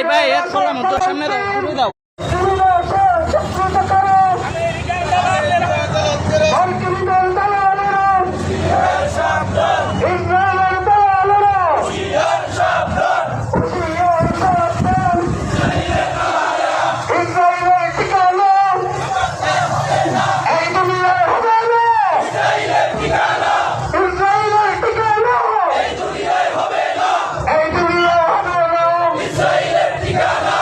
ভাই ভাই এক সালাম তো সামনে Together!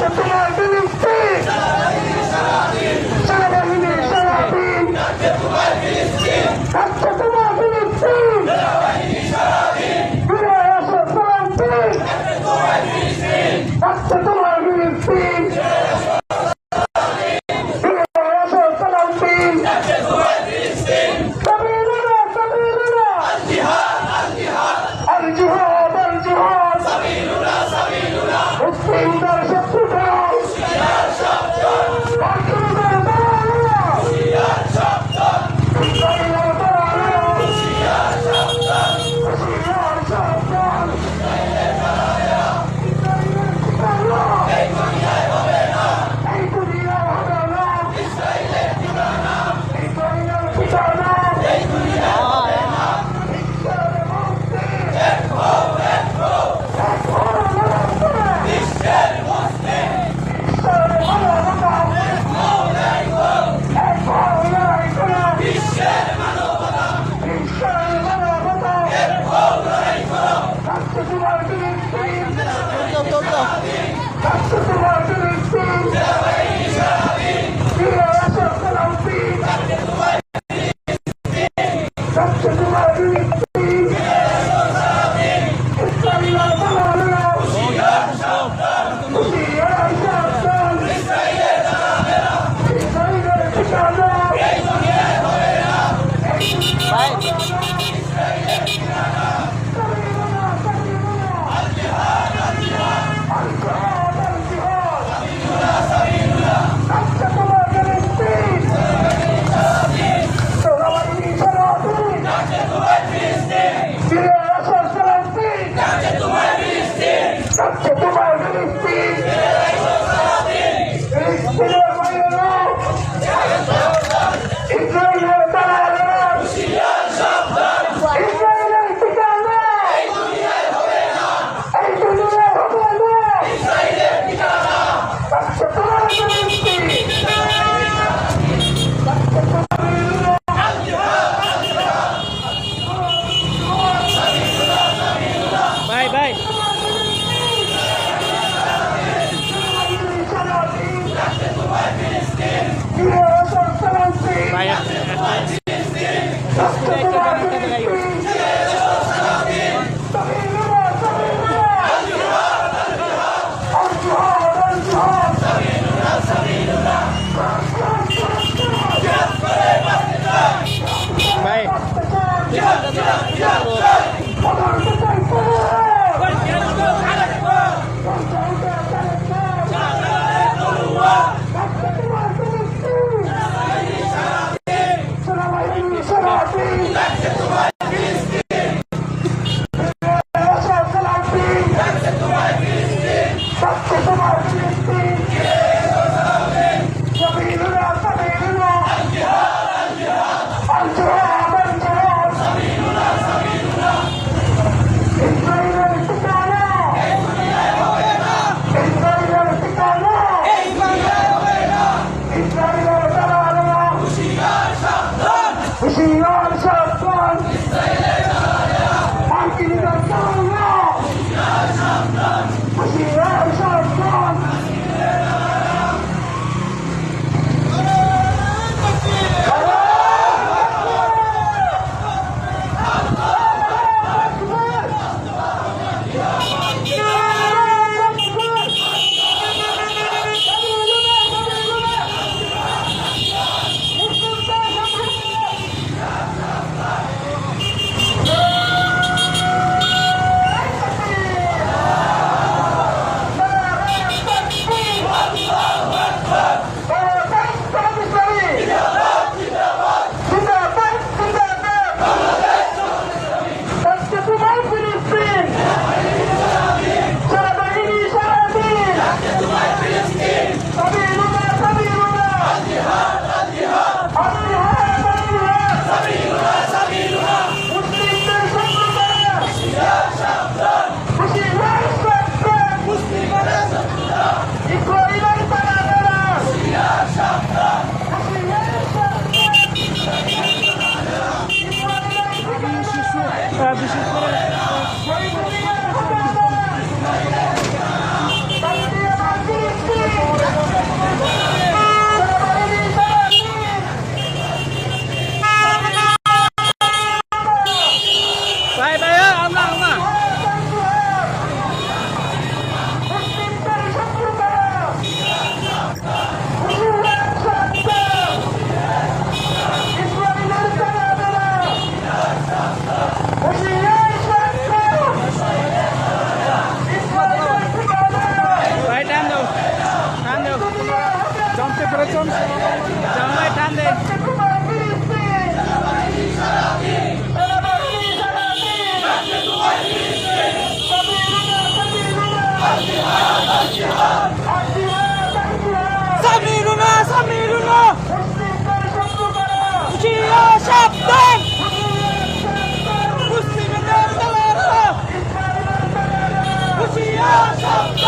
ভাই কাম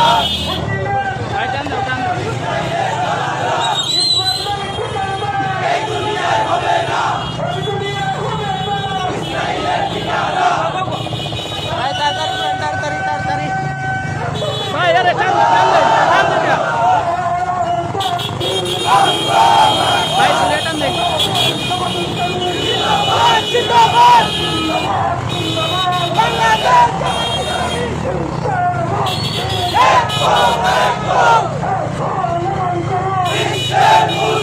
সাবধান তৈরি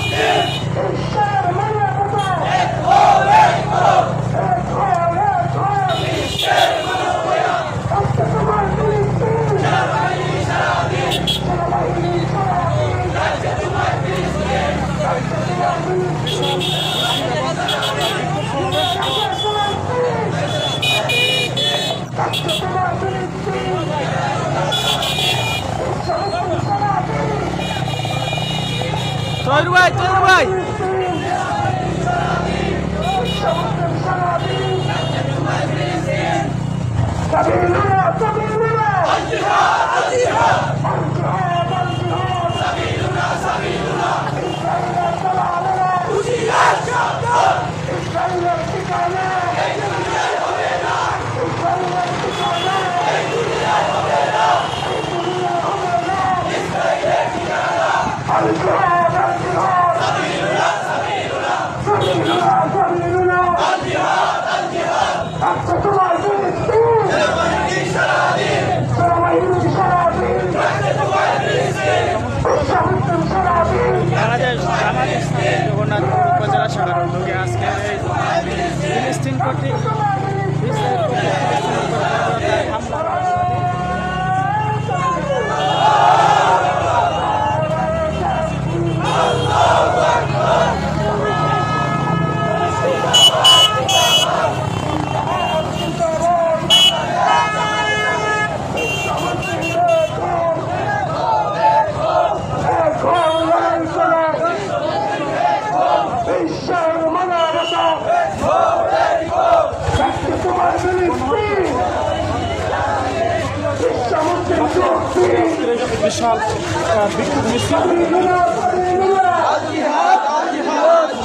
বিশাল আহ, বিক্ষোভ মিছিল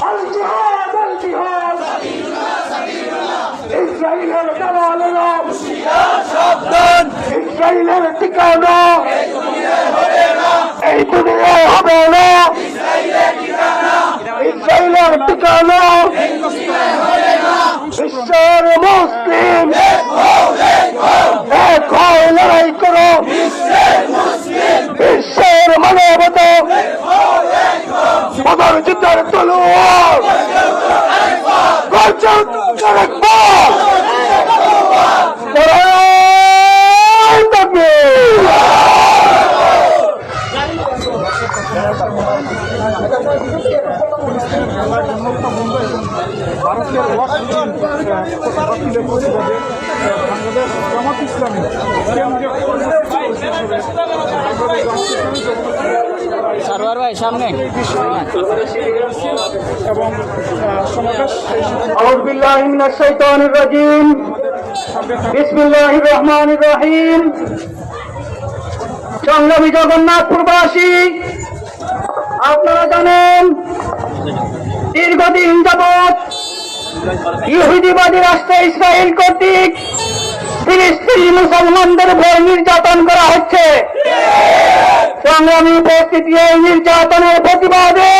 আল জিহাদ আল জিহাদ ইসরায়েলের দালালেরা সাবধান ইসরায়েলের ঠিকানা এই দুনিয়ায় হবে না ইসরায়েলের ঠিকানা বিশ্বের মুসলিম এক হয় লড়াই করো বিশ্বের মানবতা। বদর যুদ্ধের তলোয়ার গর্জন তাকবীর। ভারতের বাংলাদেশ জামাত ইসলামী। কেন্দ্রীয় সারোয়ার ভাই সামনে এবং আহ, সমাবেশ أعوذ بالله من الشيطان الرجيم بسم الله الرحمن الرحيم সংগ্রামী জগন্নাথপুরবাসী আপনারা জানেন দীর্ঘদিন যাবৎ ইহুদিবাদী রাষ্ট্র ইসরায়েল কর্তৃক ফিলিস্তিনি মুসলমানদের উপর নির্যাতন করা হচ্ছে সংগ্রামী উপস্থিতি এই নির্যাতনের প্রতিবাদে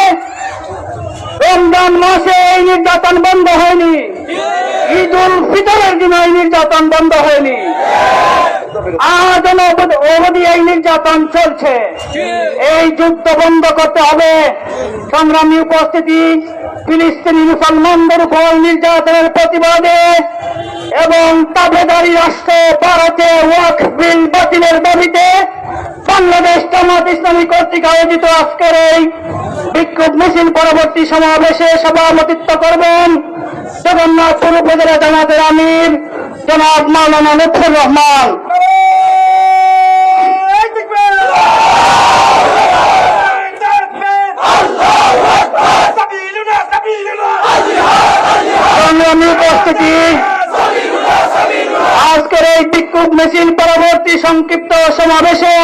রমজান মাসে এই নির্যাতন বন্ধ হয়নি। ঈদ উল ফিতরের দিন এই নির্যাতন বন্ধ হয়নি। আজ অবধি এই নির্যাতন চলছে। এই যুদ্ধ বন্ধ করতে হবে। সংগ্রামী উপস্থিতি ফিলিস্তিনি মুসলমানদের উপর নির্যাতনের প্রতিবাদে এবং তাবেদারি রাষ্ট্র ভারতে ওয়াক বিল বাতিলের দাবিতে বাংলাদেশ জামাত ইসলামী কর্তৃক আয়োজিত আজকের এই বিক্ষোভ মিছিল পরবর্তী সমাবেশে সভাপতিত্ব করবেন জগন্নাথপুর উপজেলা জামাতের আমির জনাব মাওলানা লুৎফুর রহমান। সংগ্রামী উপস্থিতি। এই বিক্ষোভ মিছিল পরবর্তী সংক্ষিপ্ত সমাবেশে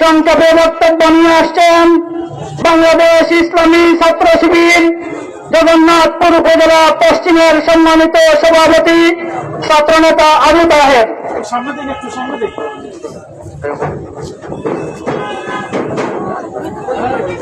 সংক্ষেপে বক্তব্য নিয়ে আসছেন বাংলাদেশ ইসলামী ছাত্র শিবির জগন্নাথপুর উপজেলা পশ্চিমের সম্মানিত সভাপতি ছাত্রনেতা আবু তাহের। সামনে দিন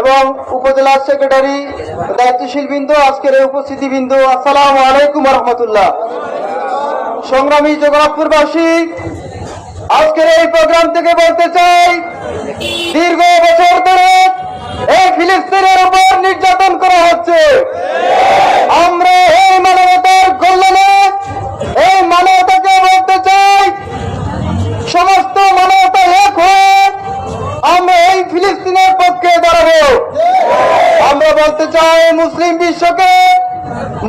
এবং উপজেলার সেক্রেটারি দায়িত্বশীল বিন্দু আজকের এই উপস্থিতি বিন্দু আসসালামু আলাইকুম রহমতুল্লাহ সংগ্রামী জগন্নাথপুরবাসী, আজকের এই প্রোগ্রাম থেকে বলতে চাই, দীর্ঘ বছর ধরে এই ফিলিস্তিনের উপর নির্যাতন করা হচ্ছে। আমরা এই মানবতার কল্যাণে এই মানবতাকে বলতে চাই, সমস্ত মানবতা এক হয়ে আমরা এই ফিলিস্তিনের পক্ষে দাঁড়াবো। আমরা বলতে চাই মুসলিম বিশ্বকে,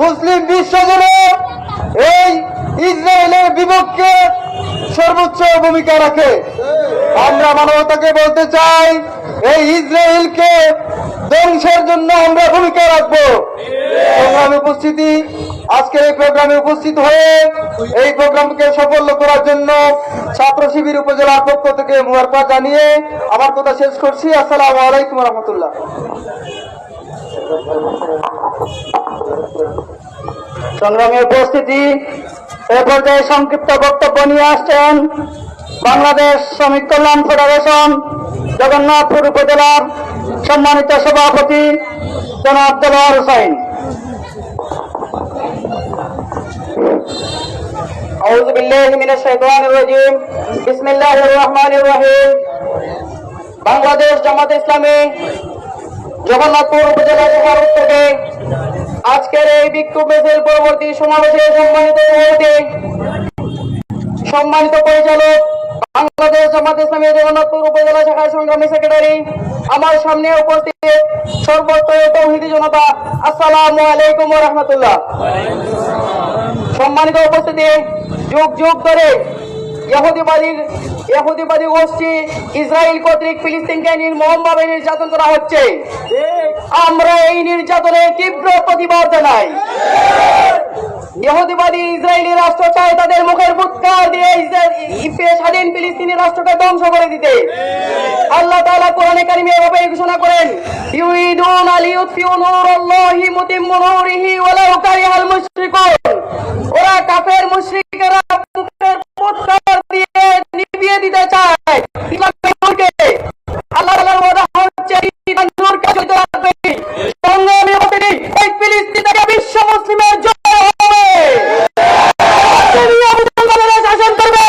মুসলিম বিশ্ব যেন এই ইসরায়েলের বিপক্ষে সর্বোচ্চ ভূমিকা রাখে। আমরা মানবতাকে বলতে চাই, এই ইসরায়েলকে ধ্বংসের জন্য আমরা ভূমিকা রাখব। প্রোগ্রামে উপস্থিতি। আজকের এই প্রোগ্রামে উপস্থিত হয়ে এই প্রোগ্রামকে সফল করার জন্য ছাত্র শিবির উপজেলার পক্ষ থেকে মুবারকা জানিয়ে আমার কথা শেষ করছি। আসসালামু আলাইকুম রহমতুল্লাহ। সংগ্রামী উপস্থিতি, এ পর্যায়ে সংক্ষিপ্ত বক্তব্য নিয়ে আসছেন বাংলাদেশ শ্রমিক কল্যাণ ফেডারেশন জগন্নাথপুর উপজেলার সম্মানিত সভাপতি জনাব দেলোয়ার হোসাইন أعوذ بالله من الشيطان الرجيم بسم الله الرحمن الرحيم বাংলাদেশ জামাত ইসলামী জগন্নাথপুর উপজেলা শাখার উদ্যোগে আজকের এই বিক্ষোভ মিছিল পরবর্তী সমাবেশে সম্মানিত সভাপতি সম্মানিত পরিচালক আমার সামনে উপস্থিত সর্বত্র তৌহিদি জনতা আসসালামু আলাইকুম রাহমাতুল্লাহ। সম্মানিত উপস্থিতি যুগ যুগ ধরে ইহুদিবাদী ইহুদিবাদী গোষ্ঠী ইসরায়েল কর্তৃক ফিলিস্তিনকে নির্মমভাবে নির্যাতন করা হচ্ছে। আমরা এই নির্যাতনের তীব্র প্রতিবাদ জানাই। ইহুদিবাদী ইসরায়েলি রাষ্ট্র চায় তাদের মুখের ফুৎকার দিয়ে ইসরা- ই- স্বাধীন ফিলিস্তিনি রাষ্ট্রকে ধ্বংস করে দিতে। আল্লাহ তাআলা কোরআনে কারিমে এভাবে ঘোষণা করেন, ইউরিদুন আলিয়ুতফিউ নূরাল্লাহি মুতিম্মু নূরিহি ওয়ালাউ কারিহাল মুশরিকুন। ওরা কাফের মুশরিকেরা মুখের ফুৎকার দিয়ে নিভিয়ে দিতে চায় ইসলামের নূরকে আল্লাহ তাআলার ওয়াদা হচ্ছে ইসলামের নূরকে জ্বলিত রাখবে সংগ্রামী উপস্থিতি এই ফিলিস্তিন থেকে বিশ্ব মুসলিমের জয় হবে দুনিয়া মুসলমানেরা শাসন করবে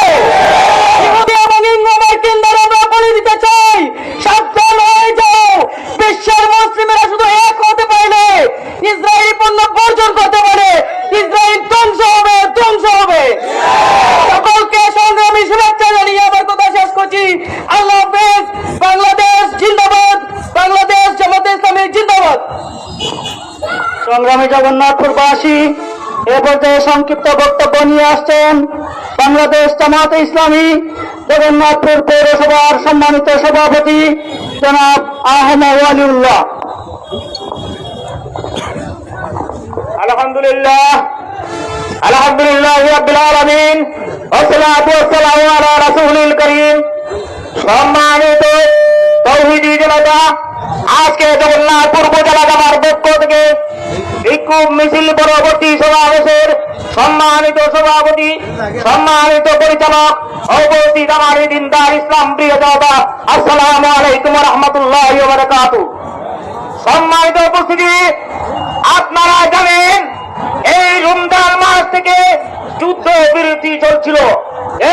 ইহুদি এবং ইংরেজদের দ্বারা আমরা বলে দিতে চাই সাবধান হয়ে যাও বিশ্বের মুসলিমেরা শুধু এক হতে পারলে ইসরায়েলি পণ্য বর্জন করতে পারে ইসরায়েল ধ্বংস হবে ধ্বংস হবে সকলকে সংগ্রামী শুভেচ্ছা জানিয়ে আবার কথা শেষ করছি আল্লাহ হাফেজ বাংলাদেশ জিন্দাবাদ বাংলাদেশ জামাতে ইসলামী জিন্দাবাদ সংগ্রামী জগন্নাথপুরবাসী এ পর্যায়ে সংক্ষিপ্ত বক্তব্য নিয়ে আসছেন বাংলাদেশ জামাত ইসলামী জগন্নাথপুর পৌরসভার সম্মানিত সভাপতি জনাব আহমদ আলিউল্লাহ আলহামদুলিল্লাহ আলহামদুলিল্লাহ রাব্বিল আলামিন রাসূলিল কারীম। সম্মানিত তৌহিদি জনতা, আজকে জগন্নাথপুর উপজেলা জামার পক্ষ থেকে বিক্ষোভ মিছিল পরবর্তী সমাবেশের সম্মানিত সভাপতি, সম্মানিত পরিচালক ইসলাম প্রিয় জনতা আসসালামু আলাইকুম রহমতুল্লাহ সম্মানিত উপস্থিতি, আপনারা জানেন, এই রমজান মাস থেকে যুদ্ধ বিরতি চলছিল।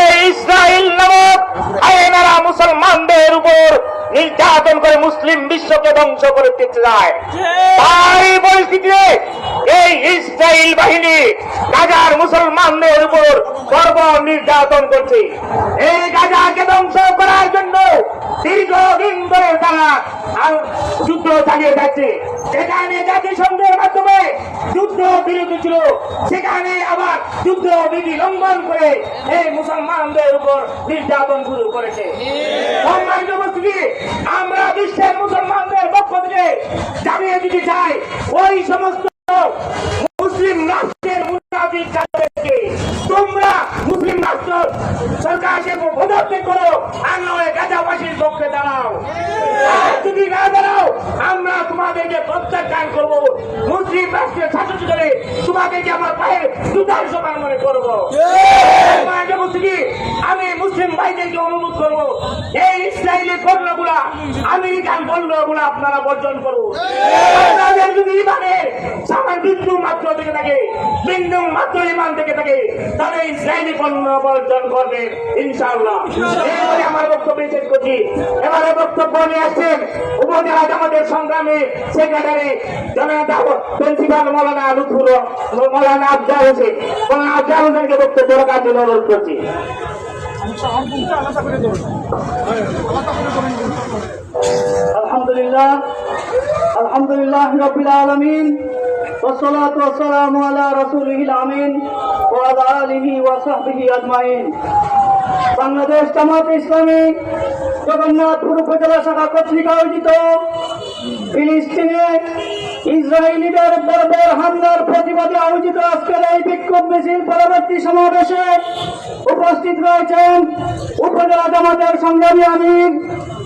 এই ইসরায়েল নামক আয়নারা মুসলমানদের উপর নির্যাতন করে মুসলিম বিশ্বকে ধ্বংস করে দিতে চায়। তাই পরিস্থিতিতে এই ইসরায়েল বাহিনী গাজার মুসলমানদের উপর গর্ব নির্যাতন করছে। এই গাজাকে ধ্বংস করার জন্য দীর্ঘদিন ধরে তারা যুদ্ধ চালিয়ে যাচ্ছে। সেখানে জাতিসংঘের মাধ্যমে যুদ্ধ বিরতি ছিল। সেখানে আবার যুদ্ধ বিধি লঙ্ঘন করে এই মুসলমানদের উপর নির্যাতন শুরু করেছে। আমরা বিশ্বের মুসলমানদের পক্ষ থেকে জানিয়ে দিতে চাই, ওই সমস্ত পদত্যাগ করো। আর নয় গাজাবাসীর পক্ষে দাঁড়াও। যদি না দাঁড়াও, আমরা তোমাদেরকে প্রত্যাখ্যান করব। মুসলিম রাষ্ট্রের শাসক হিসেবে তোমাদেরকে আমার পায়ে দুটার সমান মনে করব। আমি মুসলিম ভাইদেরকে অনুরোধ করব, এই ইসরায়েলের পণ্যগুলা আমেরিকান পণ্যগুলা আপনারা বর্জন করুন। আপনাদের যদি মাত্র ইমান থেকে থাকে তাহলে ইসরায়েলি পণ্য বর্জন করবে ইনশাআল্লাহ। এবারে আমার বক্তব্য শেষ করছি। এবারে বক্তব্য নিয়ে আসছেন উপজেলা আমাদের সংগ্রামী সেক্রেটারি জনতা প্রিন্সিপাল মৌলানা লুৎফুর মৌলানা আফজাল হোসেন। মৌলানা আফজাল হোসেনকে বক্তব্য রাখার জন্য অনুরোধ করছি। আলহামদুলিল্লাহ আলহামদুলিল্লাহ রবিল আলমিন والصلاة والسلام على رسوله الأمين وعلى آله وصحبه أجمعين বাংলাদেশ জামাত ইসলামী জগন্নাথপুর উপজেলা শাখা কর্তৃক আয়োজিত ফিলিস্তিনে ইসরায়েলিদের বর্বর হামলার প্রতিবাদে আয়োজিত আজকের এই বিক্ষোভ মিছিল পরবর্তী সমাবেশে উপস্থিত রয়েছেন উপজেলা জামাতের সংগ্রামী আমির,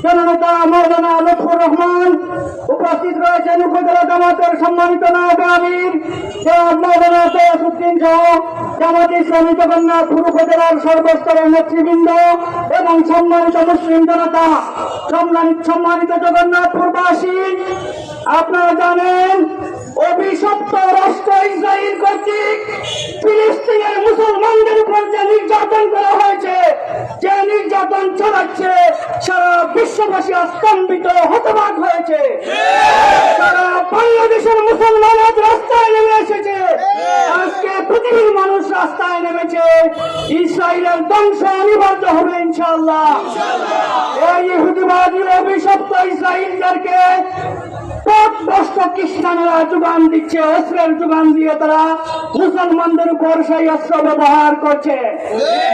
জননেতা মৌলানা লুৎফুর রহমান। উপস্থিত রয়েছেন উপজেলা জামাতের সম্মানিত নায়ক আমির মৌলানা তয়াসুদ্দিন সহ জামাত ইসলামী জগন্নাথপুর উপজেলার সর্বস্তরের নেতৃবৃন্দ এবং সম্মানিত মুসলিম জনতা, সম্মানিত সম্মানিত জগন্নাথপুরবাসী। আপনারা জানেন, অভিশপ্ত রাষ্ট্র ইসরায়েল কর্তৃক ফিলিস্তিনের মুসলমানদের উপর যে নির্যাতন করা হয়েছে, যে নির্যাতন চালাচ্ছে, সারা বিশ্ববাসী স্তম্ভিত হতবাক হয়েছে। সারা বাংলাদেশের মুসলমান আজ রাস্তায় নেমে এসেছে। আজকে পৃথিবীর মানুষ রাস্তায় নেমেছে। ইসরায়েলের ধ্বংস অনিবার্য হবে, ইনশাআল্লাহ। এই ইহুদিবাদী অভিশপ্ত খ্রিস্টানেরা যোগান দিচ্ছে, অস্ত্রের যোগান দিয়ে তারা মুসলমানদের উপর সেই অস্ত্র ব্যবহার করছে।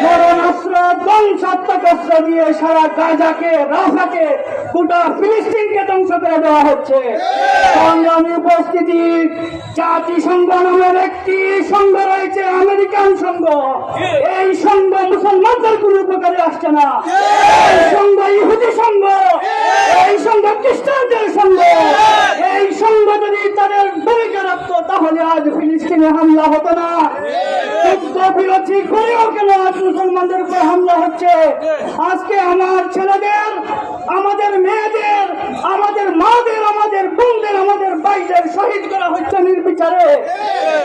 মরণ অস্ত্র, ধ্বংসাত্মক অস্ত্র দিয়ে সারা গাজাকে, রাফাকে, গোটা ফিলিস্তিনকে ধ্বংস করে দেওয়া হচ্ছে। সংগ্রামী উপস্থিতি, জাতিসংঘ নামের একটি সংঘ রয়েছে, আমেরিকান সংঘ। এই সংঘ মুসলমানদের কোনো উপকারে আসছে না। এই সংঘ ইহুদি সংঘ। এই সংঘ খ্রিস্টানদের সংঘ। এই সংঘ যদি তাদের ভূমিকা হামলা হতো না। বিরোধী করেও কেন মুসলমানদের উপর হামলা হচ্ছে? আজকে আমার ছেলেদের, আমাদের মেয়েদের, আমাদের মাদের, আমাদের বোনদের, আমাদের বাইদের শহীদ করা হচ্ছে নির্বিচারে।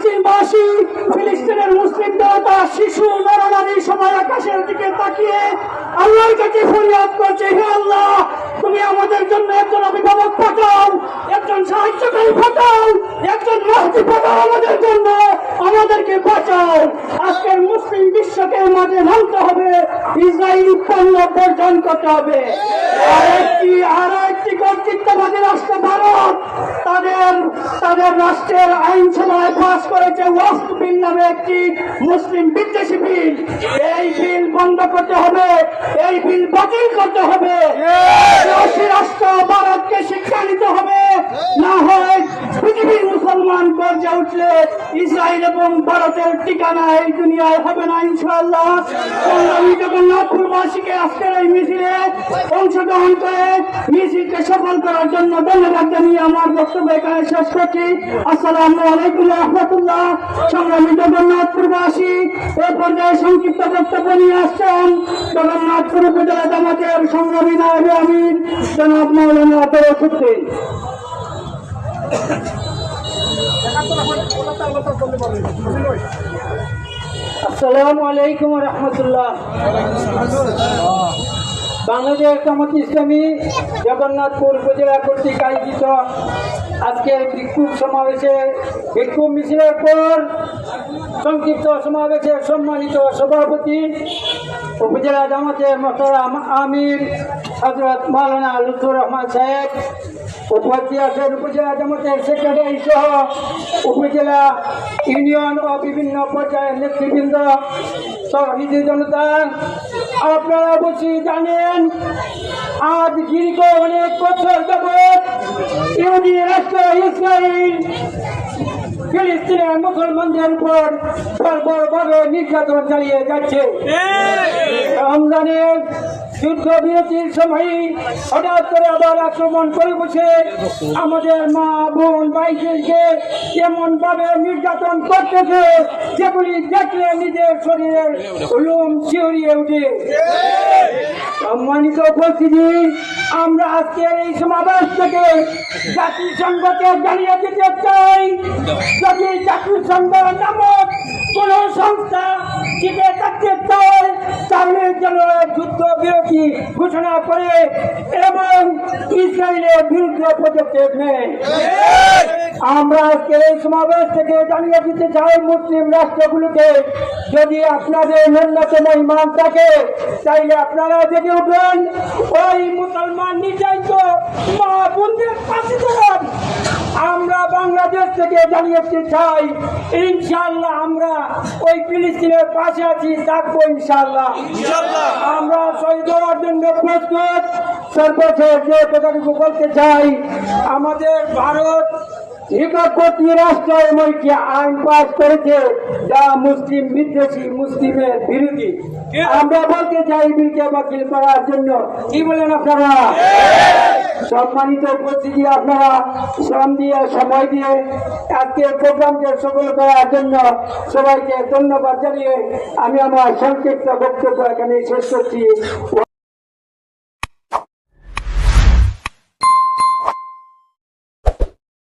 ফিলিস্তিনবাসী ফিলিস্তিনের মুসলিম দেবতা, শিশু, নরনারী সবাই আকাশের দিকে তাকিয়ে আল্লাহর কাছে ফরিয়াদ করছে, হে আল্লাহ, তুমি আমাদের জন্য একজন অভিভাবক পাঠাও, একজন সাহায্যকারী পাঠাও, একজন মাহতি পাঠাও আমাদের জন্য, আমাদেরকে বাঁচাও। আজকের মুসলিম বিশ্বকে মাঝে নামতে হবে ইসরায়েলি পণ্য বর্জন করতে হবে। আর একটি আর একটি কর্তৃত্ববাদী রাষ্ট্র ভারত। তাদের তাদের রাষ্ট্রের আইনসভায় পাস করেছে ওয়াস্ট বিল নামে একটি মুসলিম বিদ্বেষী বিল। এই বিল বন্ধ করতে হবে, এই বিল বাতিল করতে হবে। রাষ্ট্র ভারতকে শিক্ষা নিতে হবে। না হয় পৃথিবীর মুসলমান গর্জে উঠলে ইসরায়েল এবং ভারতের ঠিকানা এই দুনিয়ায় হবে না, ইনশাআল্লাহ। সংগ্রামী জগন্নাথপুরবাসীকে আজকের এই মিছিলে অংশগ্রহণ করে মিছিলকে সফল করার জন্য ধন্যবাদ জানিয়ে আমার বক্তব্য এখানে শেষ করছি আসসালামু আলাইকুম রহমতুল্লাহ। সংগ্রামী জগন্নাথপুরবাসী, এ পর্যায়ে সংক্ষিপ্ত বক্তব্য নিয়ে আসছেন জগন্নাথপুর উপজেলা জামাতের সংগ্রামী নায়ক আমির, জনাব মৌলানা তরফুদ্দিন আসসালামু আলাইকুম রহমতুল্লাহ। বাংলাদেশ জামাত ইসলামী জগন্নাথপুর উপজেলা কর্তৃক আয়োজিত আজকের বিক্ষোভ সমাবেশে বিক্ষোভ মিছিলের পর সংক্ষিপ্ত সমাবেশে সম্মানিত সভাপতি উপজেলা জামাতের মোহতারাম আমির হজরত মাওলানা লুৎফুর রহমান সাহেব আছেন উপজেলা জামাতের সেক্রেটারি সহ উপজেলা ইউনিয়ন ও বিভিন্ন পর্যায়ের নেতৃবৃন্দ সহিত জনতা। আপনারা অবশ্যই জানেন আজ দীর্ঘ অনেক বছর যাবৎ ইহুদি রাষ্ট্র ইসরায়েল ফিলিস্তিনের মুসলমানদের উপর সর্বভাবে নির্যাতন চালিয়ে যাচ্ছে। রমজানের যুদ্ধ বিরতির সময় হঠাৎ করে আবার আক্রমণ করে বসে আমাদের মা বোন ভাইদেরকে এমন ভাবে নির্যাতন করতেছে যেগুলি দেখলে নিজের শরীরের লোম শিহরিয়ে উঠে সম্মানিত উপস্থিতি, আমরা আজকের এই সমাবেশ থেকে জাতিসংঘকে জানিয়ে দিতে চাই, যদি জাতিসংঘ নামক কোন সংস্থা টিকে থাকতে চায়, তাহলে যেন যুদ্ধ বিরতি নীতি ঘোষণা করে এবং ইসরায়েলের বিরুদ্ধে পদক্ষেপ নেয় আমরা আজকে এই সমাবেশ থেকে জানিয়ে দিতে চাই, মুসলিম রাষ্ট্রগুলোকে যদি আপনাদের ন্যূনতম ইমান থাকে, তাইলে আপনারা জেগে উঠবেন। ওই মুসলমান নির্যাতিত মা বোনদের পাশে আমরা বাংলাদেশ থেকে জানিয়ে দিতে চাই ইনশাল্লাহ আমরা ওই ফিলিস্তিনের পাশে আছি থাকব ইনশাল্লাহ আমরা শহীদ হওয়ার জন্য প্রস্তুত। সর্বশেষ যে কথাটুকু বলতে চাই আমাদের ভারত রাষ্ট্র এমনকি আইন পাস করেছে, যা মুসলিম বিদ্বেষী মুসলিমের বিরোধী। আমরা বলতে চাই বাতিল করার জন্য। কি বলেন আপনারা? সম্মানিত উপস্থিতি আপনারা, শ্রম দিয়ে, সময় দিয়ে, আজকে প্রোগ্রামকে সফল করার জন্য সবাইকে ধন্যবাদ জানিয়ে আমি আমার সংক্ষিপ্ত বক্তব্য এখানে শেষ করছি।